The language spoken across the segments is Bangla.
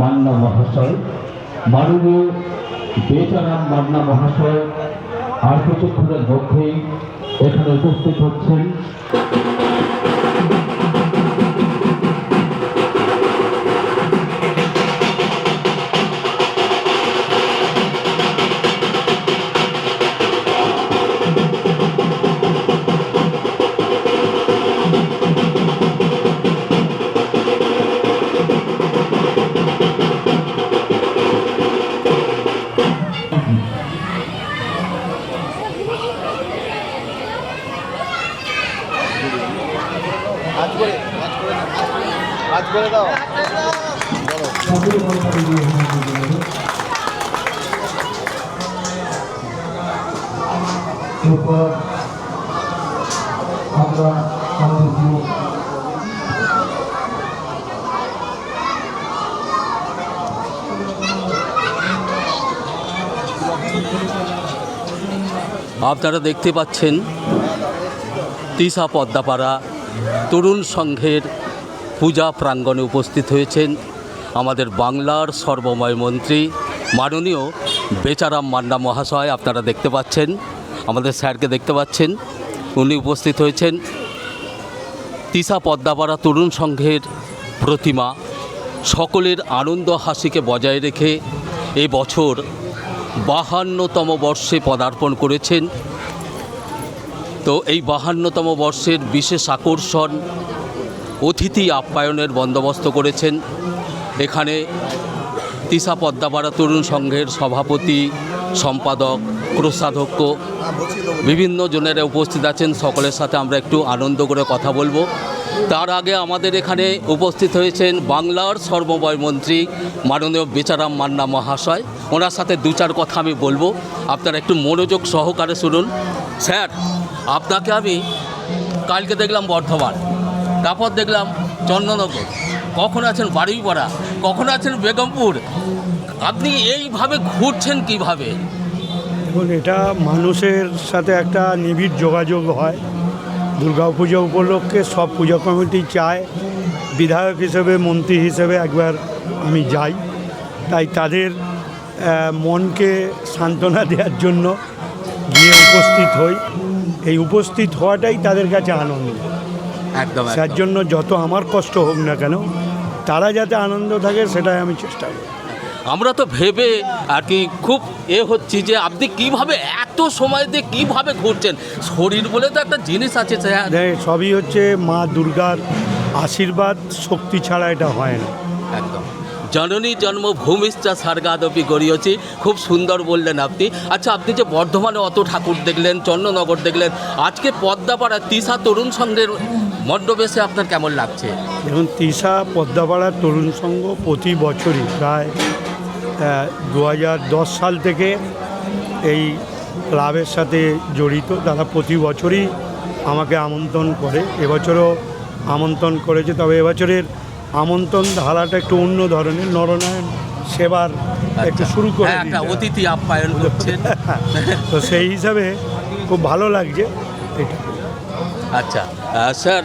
মান্না মহাশয়। মাননীয় বেচারাম মান্না মহাশয়। আর কিছুক্ষণের মধ্যেই এখানে উপস্থিত হচ্ছেন। আপনারা দেখতে পাচ্ছেন তিসা পদ্মাপাড়া তরুণ সংঘের পূজা প্রাঙ্গণে উপস্থিত হয়েছেন আমাদের বাংলার সর্বময় মন্ত্রী, মাননীয় বেচারাম মান্না মহাশয়, আপনারা দেখতে পাচ্ছেন, আমাদের স্যারকে দেখতে পাচ্ছেন, উনি উপস্থিত হয়েছেন। তিসা পদ্মাপাড়া তরুণ সংঘের প্রতিমা সকলের আনন্দ হাসিকে বজায় রেখে এ বছর বাহান্নতম বর্ষে পদার্পণ করেছেন। তো এই বাহান্নতম বর্ষের বিশেষ আকর্ষণ, অতিথি আপ্যায়নের বন্দোবস্ত করেছেন। এখানে তিসা পদ্মাপাড়া তরুণ সংঘের সভাপতি, সম্পাদক, কোষাধ্যক্ষ, বিভিন্ন জনেরা উপস্থিত আছেন। সকলের সাথে আমরা একটু আনন্দ করে কথা বলব। তার আগে আমাদের এখানে উপস্থিত হয়েছেন বাংলার সর্বময় মন্ত্রী মাননীয় বেচারাম মান্না মহাশয়। ওনার সাথে দু চার কথা আমি বলব। আপনারা একটু মনোযোগ সহকারে শুনুন। স্যার, আপনাকে আমি কালকে দেখলাম বর্ধমান, তারপর দেখলাম চন্দননগর। কখন আছেন বাড়িপাড়া কখন আছেন বেগমপুর? আপনি এইভাবে ঘুরছেন কীভাবে? এটা মানুষের সাথে একটা নিবিড় যোগাযোগ হয়। দুর্গা পুজো উপলক্ষে সব পুজো কমিটি চায়। বিধায়ক হিসেবে মন্ত্রী হিসেবে একবার আমি যাই। তাই তাদের মনকে সান্ত্বনা দেওয়ার জন্য গিয়ে উপস্থিত হই। এই উপস্থিত হওয়াটাই তাদের কাছে আনন্দ। একদম। তার জন্য যত আমার কষ্ট হোক না কেন তারা যাতে আনন্দ থাকে সেটাই আমি চেষ্টা করি। আমরা তো ভেবে আর কি খুব এ হচ্ছি যে আপনি কীভাবে এত সময় দিয়ে কীভাবে ঘুরছেন? শরীর বলে তো একটা জিনিস আছে সবই হচ্ছে মা দুর্গার আশীর্বাদ শক্তি ছাড়া এটা হয় না। একদম। জননী জন্মভূমিশ্চা সার্গাদপি গড়িয়েছি খুব সুন্দর বললেন আপনি। আচ্ছা আপনি যে বর্ধমানে অত ঠাকুর দেখলেন চন্দ্রনগর দেখলেন আজকে পদ্মাপাড়া তিসা তরুণ সংঘের মণ্ডপেসে আপনার কেমন লাগছে? দেখুন তিশা পদ্মাপাড়ার তরুণ সংঘ প্রতি বছরই প্রায় দু দশ সাল থেকে এই ক্লাবের সাথে জড়িত তারা প্রতি বছরই আমাকে আমন্ত্রণ করে। এবছরও আমন্ত্রণ করেছে তবে এবছরের আমন্ত্রণ ধারাটা একটু অন্য ধরনের নরনারায়ণ সেবার একটু শুরু করে হ্যাঁ, একটা অতিথি আপ্যায়ন করছেন। তো সেই হিসাবে খুব ভালো লাগছে এটা। আচ্ছা স্যার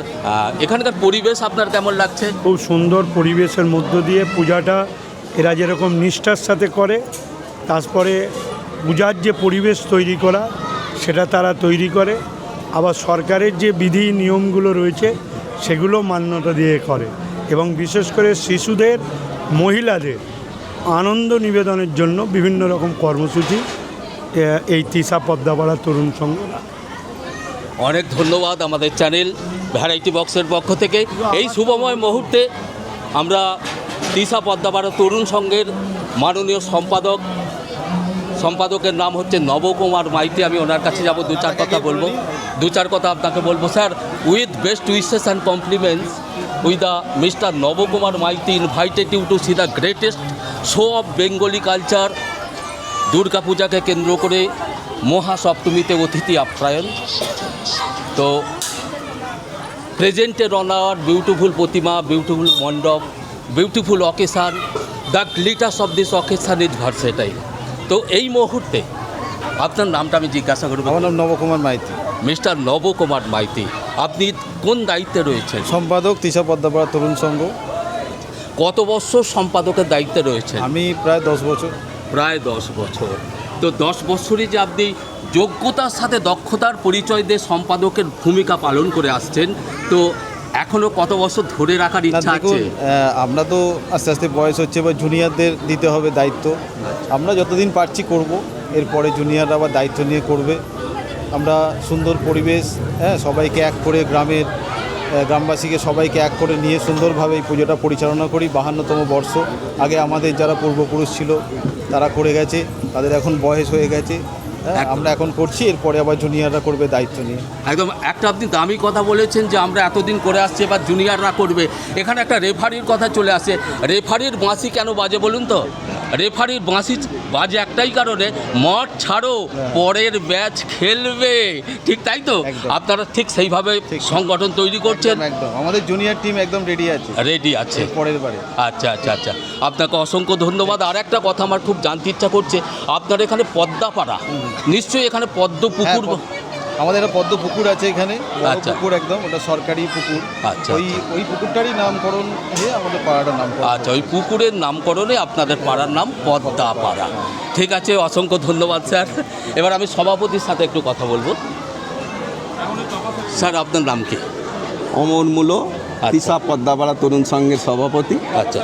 এখানকার পরিবেশ আপনার কেমন লাগছে? খুব সুন্দর পরিবেশের মধ্য দিয়ে পূজাটা এরা যেরকম নিষ্ঠার সাথে করে, তারপরে পূজার যে পরিবেশ তৈরি করা, সেটা তারা তৈরি করে। আবার সরকারের যে বিধি নিয়মগুলো রয়েছে, সেগুলো মান্যতা দিয়ে করে। এবং বিশেষ করে শিশুদের, মহিলাদের আনন্দ নিবেদনের জন্য বিভিন্ন রকম কর্মসূচি এই তিসা পদ্মাপাড়া তরুণ সংঘ অনেক ধন্যবাদ আমাদের চ্যানেল ভ্যারাইটি বক্সের পক্ষ থেকে। এই শুভময় মুহূর্তে আমরা দিশা পদ্মাপাড়া তরুণ সংঘের মাননীয় সম্পাদক। সম্পাদকের নাম হচ্ছে নবকুমার মাইতি, আমি ওনার কাছে যাব, দু চার কথা বলব। দু চার কথা আপনাকে বলব, sir with best wishes and compliments with the mister Nabakumar Maiti invited you to see the greatest show of Bengali culture দুর্গাপূজাকে কেন্দ্র করে মহাসপ্তমীতে অতিথি আপ্যায়ন। তো প্রেজেন্টেড অন আওয়ার বিউটিফুল প্রতিমা বিউটিফুল মণ্ডপ beautiful occasion the glitters of this occasion is versatile তো এই মুহূর্তে আপনার নামটা আমি জিজ্ঞাসা করব। আমার নাম নবকুমার মাইতি। মিস্টার নবকুমার মাইতি আপনি কোন দায়িত্বে রয়েছেন? সম্পাদক তিশা পদ্মাপাড়া তরুণ সংঘ। কত বছর সম্পাদকের দায়িত্বে রয়েছেন? আমি প্রায় দশ বছর। প্রায় দশ বছর। তো দশ বছরই যে আপনি যোগ্যতার সাথে দক্ষতার পরিচয় দিয়ে সম্পাদকের ভূমিকা পালন করে আসছেন তো এখনও কত বছর ধরে রাখার ইচ্ছা দেখুন আছে? আমরা তো আস্তে আস্তে বয়স হচ্ছে বা জুনিয়রদের দিতে হবে দায়িত্ব। আমরা যতদিন পারছি করব এরপরে জুনিয়ররা আবার দায়িত্ব নিয়ে করবে। আমরা সুন্দর পরিবেশ হ্যাঁ সবাইকে এক করে গ্রামের গ্রামবাসীকে সবাইকে এক করে নিয়ে সুন্দরভাবে এই পুজোটা পরিচালনা করি বাহান্নতম বর্ষ। আগে আমাদের যারা পূর্বপুরুষ ছিল তারা করে গেছে তাদের এখন বয়স হয়ে গেছে। আমরা এখন করছি এরপরে আবার জুনিয়ররা করবে দায়িত্ব নিয়ে। একদম একটা আপনি দামি কথা বলেছেন যে আমরা এতদিন করে আসছি এবার জুনিয়ররা করবে। এখানে একটা রেফারির কথা চলে আসে। রেফারির বাঁশি কেন বাজে বলুন তো? রেফারির বাঁশি বাজে একটাই কারণে মঠ ছাড়ো পরের ব্যাচ খেলবে। ঠিক তাই তো? আপনারা ঠিক সেইভাবে সংগঠন তৈরি করছেন। একদম, আমাদের জুনিয়র টিম একদম রেডি আছে। রেডি আছে। পরের বারে। আচ্ছা আচ্ছা আচ্ছা। আপনাকে অসংখ্য ধন্যবাদ। আর একটা কথা আমার খুব জানতে ইচ্ছা করছে। আপনার এখানে পদ্মাপাড়া। নিশ্চয়ই এখানে পদ্ম পুকুর হ্যাঁ, আমাদের একটা পদ্ম পুকুর আছে এখানে আচ্ছা। পুকুর একদম ওটা সরকারি পুকুর। আচ্ছা, ওই ওই পুকুরটারই নামকরণ হয়ে আমাদের পাড়াটার নাম আচ্ছা ওই পুকুরের নামকরণে আপনাদের পাড়ার নাম পদ্মাপাড়া। ঠিক আছে অসংখ্য ধন্যবাদ স্যার। এবার আমি সভাপতির সাথে একটু কথা বলব। স্যার আপনার নাম কি? অমর মূলো তিসা পদ্মাপাড়া তরুণ সংঘের সভাপতি। আচ্ছা।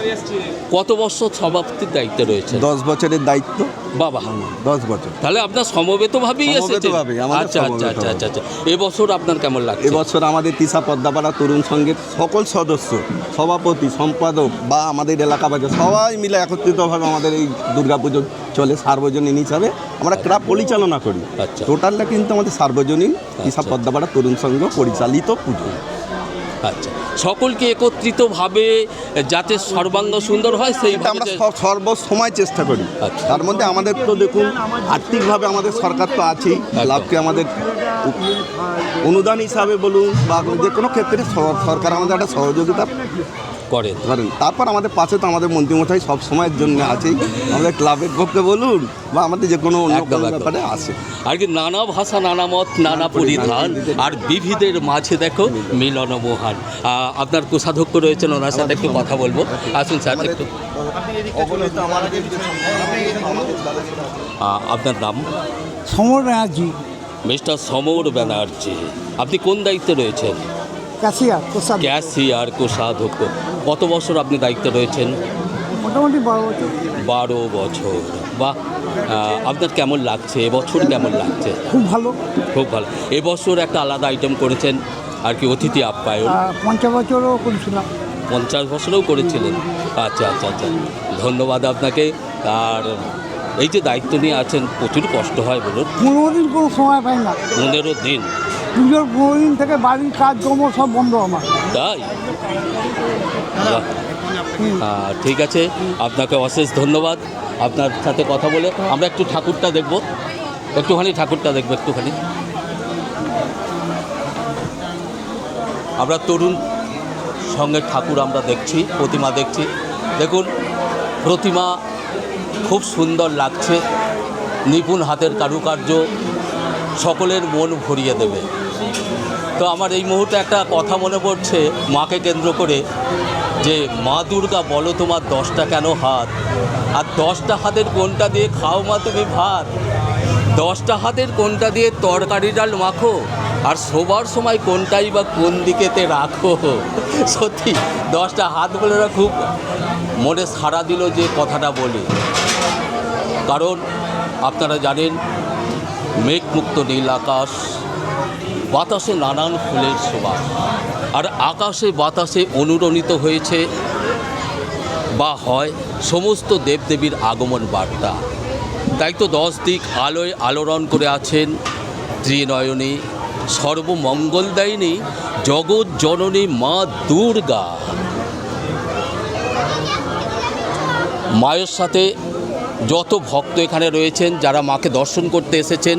কত বছর সভাপতির দায়িত্বে রয়েছে দশ বছরের দায়িত্ব। বাবা। দশ বছর। তাহলে আপনার সমবেতভাবেই এসেছে আচ্ছা আচ্ছা আচ্ছা আচ্ছা আচ্ছা। এবছর আপনার কেমন লাগছে? এবছর আমাদের তিসা পদ্মাপাড়া তরুণ সংঘের সকল সদস্য সভাপতি সম্পাদক বা আমাদের এলাকাবাসী সবাই মিলে একত্রিতভাবে আমাদের এই দুর্গাপুজো চলে সার্বজনীন হিসাবে আমরা ক্লাব পরিচালনা করি। আচ্ছা। টোটালটা কিন্তু আমাদের সার্বজনীন তিসা আচ্ছা। পদ্মাপাড়া তরুণ সংঘ পরিচালিত পুজো। আচ্ছা। সকলকে একত্রিতভাবে যাতে সর্বাঙ্গ সুন্দর হয় সেই আমরা সর্বসময় চেষ্টা করি আচ্ছা। তার মধ্যে আমাদের তো দেখুন আর্থিকভাবে আমাদের সরকার তো আছেই লাভকে আমাদের অনুদান হিসাবে বলুন বা যে কোনো ক্ষেত্রে সরকার আমাদের একটা সহযোগিতা করেন। করেন তারপর আমাদের পাশে তো আমাদের মন্ত্রীমশাই সব সময়ের জন্য আছেই। আমাদের ক্লাবের পক্ষে বলুন বা আমাদের যে কোনো। ব্যাপারে আসে আর কি নানা ভাষা নানা মত নানা পরিধান আর বিবিধের মাঝে দেখো মিলন মহান আপনার কোষাধ্যক্ষ রয়েছেন ওনার সাথে একটু কথা বলব। আসুন স্যার একটু। আপনার নাম? সমর ব্যানার্জি। মিস্টার সমর ব্যানার্জি। আপনি কোন দায়িত্বে রয়েছেন? ক্যাশিয়ার ক্যাশিয়ার কোষাধ্যক্ষ কত বছর আপনি দায়িত্বে রয়েছেন? মোটামুটি বারো বছর। বারো বছর। বা আপনার কেমন লাগছে? এবছর কেমন লাগছে? খুব ভালো। খুব ভালো। এবছর একটা আলাদা আইটেম করেছেন আর কি অতিথি আপ্যায়ন। পঞ্চাশ বছরও করেছিলাম। পঞ্চাশ বছরেও করেছিলেন? আচ্ছা আচ্ছা আচ্ছা। ধন্যবাদ আপনাকে। আর এই যে দায়িত্ব নিয়ে আছেন প্রচুর কষ্ট হয় বলুন। পনেরো দিন কোনো সময় পাই না। পনেরো দিন? পুজোর পনেরো দিন থেকে বাড়ির কাজকর্ম সব বন্ধ আমার। তাই? ঠিক আছে আপনাকে অশেষ ধন্যবাদ। আপনার সাথে কথা বলে আমরা একটু ঠাকুরটা দেখব। একটুখানি ঠাকুরটা দেখব একটুখানি। আমরা তরুণ সঙ্গে ঠাকুর আমরা দেখছি প্রতিমা দেখছি। দেখুন প্রতিমা খুব সুন্দর লাগছে। নিপুণ হাতের কারুকার্য সকলের মন ভরিয়ে দেবে। তো আমার এই মুহূর্তে একটা কথা মনে পড়ছে মাকে কেন্দ্র করে যে, মা দুর্গা, বলো তোমার দশটা কেন হাত? আর দশটা হাতের কোনটা দিয়ে খাও মা তুমি ভাত? দশটা হাতের কোনটা দিয়ে তরকারি ডাল মাখো? আর শোবার সময় কোনটাই বা কোন দিকেতে রাখো? সত্যি, দশটা হাত বলে খুব মনে সাড়া দিল যে কথাটা বলি। কারণ আপনারা জানেন, মেঘমুক্ত নীল আকাশ বাতাসে নানান ফুলের সুবাস আর আকাশে বাতাসে অনুরণিত হয়েছে বা হয় সমস্ত দেবদেবীর আগমন বার্তা। তাই তো দশ দিক আলোয় আলোড়ন করে আছেন ত্রিনয়নী, সর্বমঙ্গলদায়িনী, জগৎ জননী মা দুর্গা। মায়ের সাথে যত ভক্ত এখানে রয়েছেন, যারা মাকে দর্শন করতে এসেছেন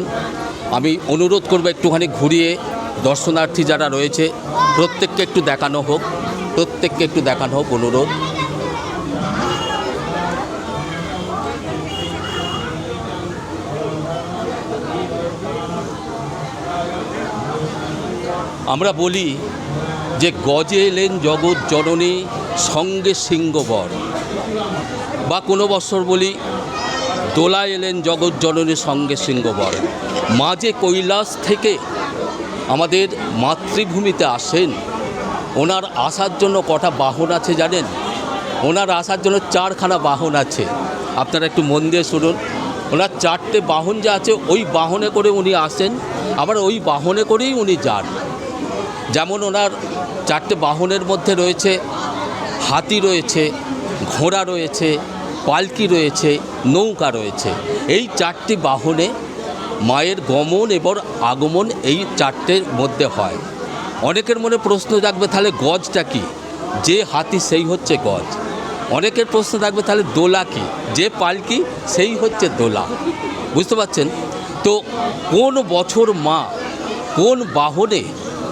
আমি অনুরোধ করব একটুখানি ঘুরিয়ে দর্শনার্থী যারা রয়েছে, প্রত্যেককে একটু দেখানো হোক, প্রত্যেককে একটু দেখানো হোক অনুরোধ। আমরা বলি যে গজে এলেন জগৎ জননী, সঙ্গে সিংহবর বা কোনো বছর বলি দোলা এলেন জগৎ জননী সঙ্গে সিংহবর। মাঝে কৈলাস থেকে আমাদের মাতৃভূমিতে আসেন। ওনার আসার জন্য কটা বাহন আছে জানেন? ওনার আসার জন্য চারখানা বাহন আছে। আপনারা একটু মন দিয়ে শুনুন। ওনার চারটে বাহন যা আছে, ওই বাহনে করে উনি আসেন। আবার ওই বাহনে করেই উনি যান। যেমন ওনার চারটে বাহনের মধ্যে রয়েছে, হাতি রয়েছে, ঘোড়া রয়েছে পালকি রয়েছে, নৌকা রয়েছে। এই চারটি বাহনে মায়ের গমন এবং আগমন এই চারটের মধ্যে হয়। অনেকের মনে প্রশ্ন জাগবে, তাহলে গজটা কি? যে হাতি সেই হচ্ছে গজ। অনেকের প্রশ্ন থাকবে তাহলে দোলা কি? যে পালকি সেই হচ্ছে দোলা। বুঝতে পারছেন? তো কোন বছর মা কোন বাহনে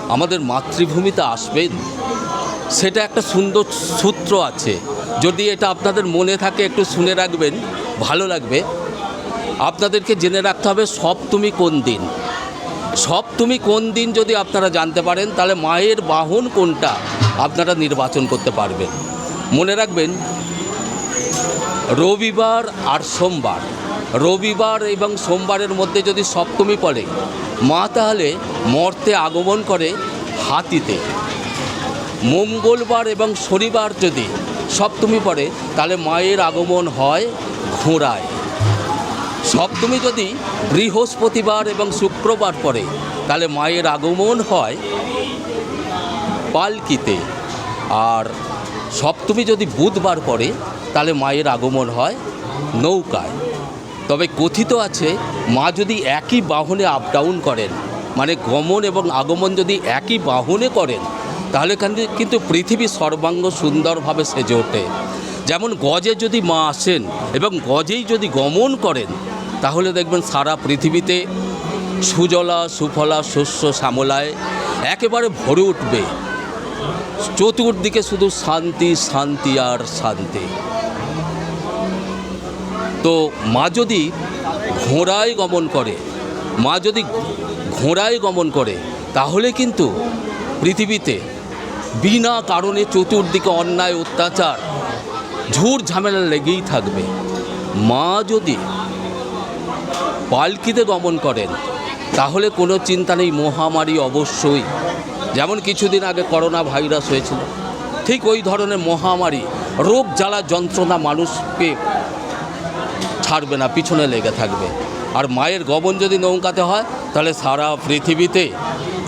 আমাদের মাতৃভূমিতে আসবেন? সেটা একটা সুন্দর সূত্র আছে। যদি এটা আপনাদের মনে থাকে, একটু শুনে রাখবেন, ভালো লাগবে। আপনাদেরকে জেনে রাখতে হবে সপ্তমী কোন দিন? সপ্তমী কোন দিন যদি আপনারা জানতে পারেন, তাহলে মায়ের বাহন কোনটা আপনারা নির্বাচন করতে পারবেন মনে রাখবেন, রবিবার আর সোমবার। রবিবার এবং সোমবারের মধ্যে যদি সপ্তমী পড়ে, মা তাহলে মর্তে আগমন করে হাতিতে। মঙ্গলবার এবং শনিবার যদি সপ্তমী পড়ে তাহলে মায়ের আগমন হয় ঘোড়ায়। সপ্তমী যদি বৃহস্পতিবার এবং শুক্রবার পড়ে তাহলে মায়ের আগমন হয় পালকিতে। আর সপ্তমী যদি বুধবার পড়ে তাহলে মায়ের আগমন হয় নৌকায়। তবে কথিত আছে, মা যদি একই বাহনে আপ ডাউন করেন মানে গমন এবং আগমন যদি একই বাহনে করেন তাহলে কিন্তু- পৃথিবী সর্বাঙ্গ সুন্দরভাবে সেজে ওঠে। যেমন গজে যদি মা আসেন এবং গজেই যদি গমন করেন, তাহলে দেখবেন সারা পৃথিবীতে সুজলা, সুফলা, শস্য, শ্যামলায় একেবারে ভরে উঠবে। চতুর্দিকে শুধু শান্তি শান্তি আর শান্তি। তো মা যদি ঘোড়ায় গমন করে, মা যদি ঘোড়ায় গমন করে, তাহলে কিন্তু পৃথিবীতে বিনা কারণে চতুর্দিকে অন্যায় অত্যাচার। ঝুড় ঝামেলা লেগেই থাকবে। মা যদি পালকিতে গমন করেন, তাহলে কোনো চিন্তা নেই, মহামারী অবশ্যই। যেমন কিছুদিন আগে করোনা ভাইরাস হয়েছিল, ঠিক ওই ধরনের মহামারী, রোগ জ্বালা যন্ত্রণা মানুষকে ছাড়বে না, পিছনে লেগে থাকবে। আর মায়ের গমন যদি নৌকাতে হয়, তাহলে সারা পৃথিবীতে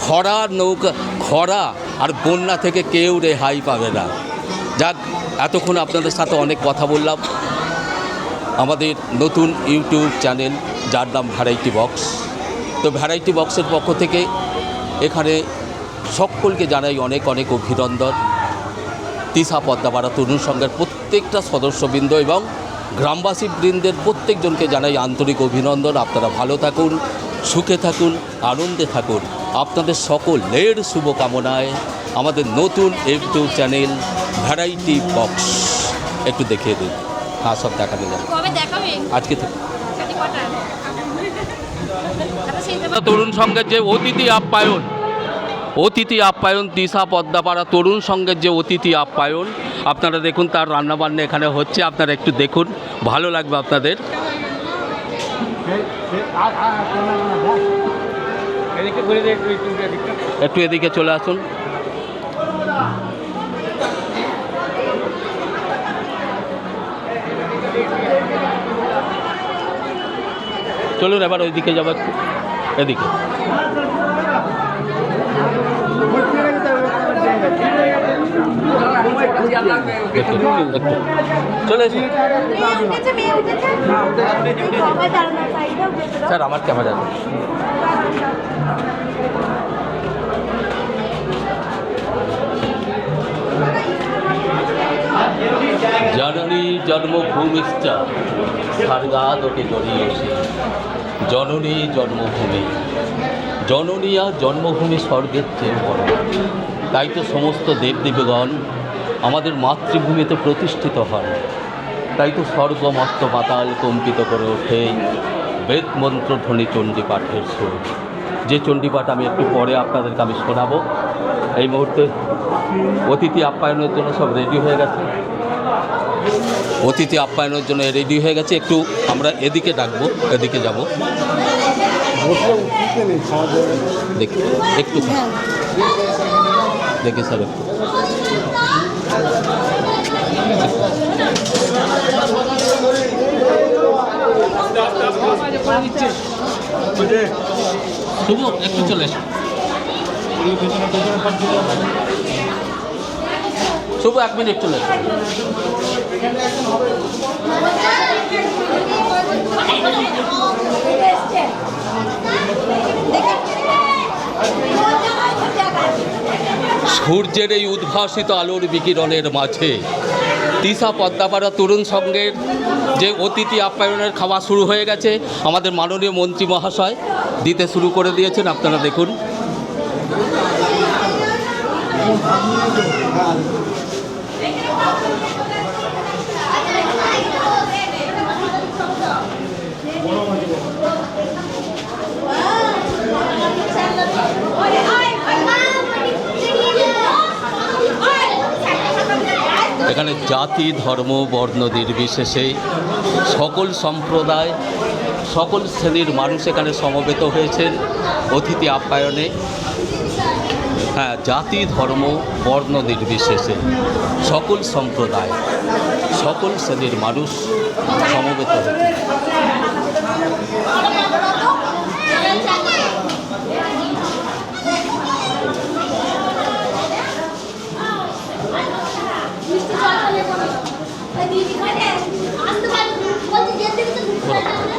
খরার নৌকা খরা আর বন্যা থেকে কেউ রেহাই পাবে না। যাক, এতক্ষণ আপনাদের সাথে অনেক কথা বললাম। আমাদের নতুন ইউটিউব চ্যানেল, যার নাম ভ্যারাইটি বক্স তো ভ্যারাইটি বক্সের পক্ষ থেকে এখানে সকলকে জানাই অনেক অনেক অভিনন্দন। তিসা পদ্মাপাড়া তরুণ সংঘের প্রত্যেকটা সদস্যবৃন্দ এবং গ্রামবাসী বৃন্দের প্রত্যেকজনকে জানাই আন্তরিক অভিনন্দন। আপনারা ভালো থাকুন, সুখে থাকুন, আনন্দে থাকুন। আপনাদের সকলের শুভকামনায় আমাদের নতুন ইউটিউব চ্যানেল ভ্যারাইটি বক্স একটু দেখিয়ে দিন। হ্যাঁ সব দেখানো যাবে। আজকে থেকে। তরুণ সংঘের যে অতিথি আপ্যায়ন অতিথি আপ্যায়ন দিশা পদ্মাপাড়া তরুণ সংঘের যে অতিথি আপ্যায়ন আপনারা দেখুন তার রান্নাবান্না এখানে হচ্ছে আপনারা একটু দেখুন ভালো লাগবে আপনাদের। একটু এদিকে চলে আসুন। চলুন এবার ওইদিকে যাব একটু। এদিকে। চলে। স্যার আমার ক্যামেরা জননী জন্মভূমিশ্চ, স্বর্গাদপি গরীয়সী জননী জন্মভূমি। জননী আর জন্মভূমি স্বর্গের চেয়ে বড়। তাই তো সমস্ত দেবদেবীগণ আমাদের মাতৃভূমিতে প্রতিষ্ঠিত হন। তাই তো স্বর্গ মস্ত পাতাল কম্পিত করে ওঠে। বেদ মন্ত্র ধ্বনি চণ্ডীপাঠের সুর। যে চণ্ডীপাঠ আমি একটু পরে আপনাদেরকে আমি শোনাবো। এই মুহূর্তে অতিথি আপ্যায়নের জন্য সব রেডি হয়ে গেছে। অতিথি আপ্যায়নের জন্য রেডি হয়ে গেছে। একটু আমরা এদিকে ডাকবো, এদিকে যাব। দেখি, একটু দেখি স্যার একটু। শুভ, একটু চলে এসো। শুভ, এক মিনিট চলে এসো। সূর্যের এই উদ্ভাসিত আলোর বিকিরণের মাঝে তিশা পদ্মাপাড়া তরুণ সংঘের যে অতিথি আপ্যায়নের খাওয়া শুরু হয়ে গেছে, আমাদের মাননীয় মন্ত্রী মহাশয় দিতে শুরু করে দিয়েছেন, আপনারা দেখুন। এখানে জাতি, ধর্ম, বর্ণ, নির্বিশেষে সকল সম্প্রদায়, সকল শ্রেণির মানুষ এখানে সমবেত হয়েছেন অতিথি আপ্যায়নে। হ্যাঁ জাতি, ধর্ম, বর্ণ, নির্বিশেষে সকল সম্প্রদায়, সকল শ্রেণির মানুষ সমবেত হয়েছে দিদি মানে আসতে পারব বলছি যেতে তো ঢুকতে পারব না